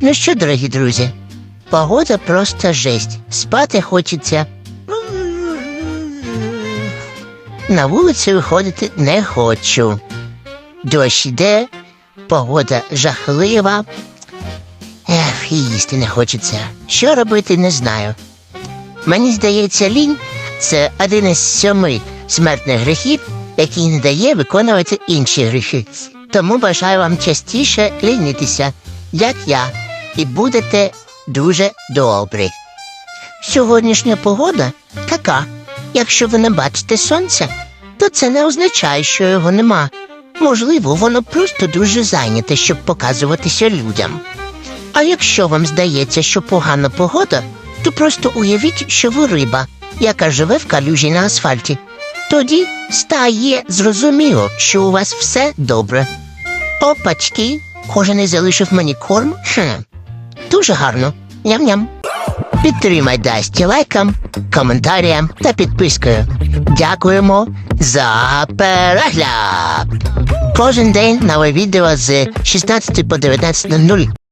Ну що, дорогі друзі, погода просто жесть. Спати хочеться. На вулицю виходити не хочу. Дощ іде, погода жахлива. Ех, і їсти не хочеться. Що робити, не знаю. Мені здається, лінь це один із сьоми смертних гріхів, який не дає виконувати інші гріхи. Тому бажаю вам частіше лінитися, як я, і будете дуже добрі. Сьогоднішня погода така. Якщо ви не бачите сонця, то це не означає, що його нема. Можливо, воно просто дуже зайняте, щоб показуватися людям. А якщо вам здається, що погана погода, то просто уявіть, що ви риба, яка живе в калюжі на асфальті. Тоді стає зрозуміло, що у вас все добре. Опачки, кожен залишив мені корм. Хм. Дуже гарно. Ням-ням. Підтримай Дасті лайком, коментарям та підпискою. Дякуємо за перегляд. Кожен день нове відео з 16 по 19.00.